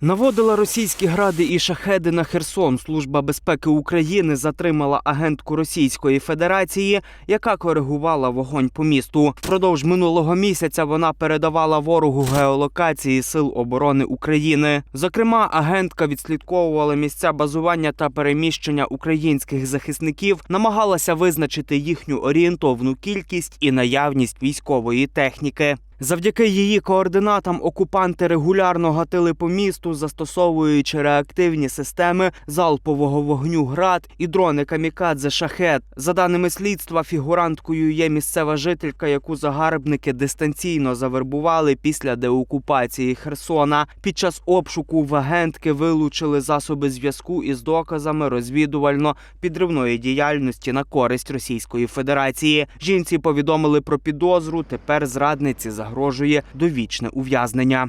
Наводила російські гради і шахеди на Херсон. Служба безпеки України затримала агентку Російської Федерації, яка коригувала вогонь по місту. Впродовж минулого місяця вона передавала ворогу геолокації Сил оборони України. Зокрема, агентка відслідковувала місця базування та переміщення українських захисників, намагалася визначити їхню орієнтовну кількість і наявність військової техніки. Завдяки її координатам окупанти регулярно гатили по місту, застосовуючи реактивні системи залпового вогню град і дрони камікадзе шахет. За даними слідства, фігуранткою є місцева жителька, яку загарбники дистанційно завербували після деокупації Херсона. Під час обшуку в агентки вилучили засоби зв'язку із доказами розвідувально-підривної діяльності на користь Російської Федерації. Жінці повідомили про підозру. Тепер зрадниці загрожує довічне ув'язнення.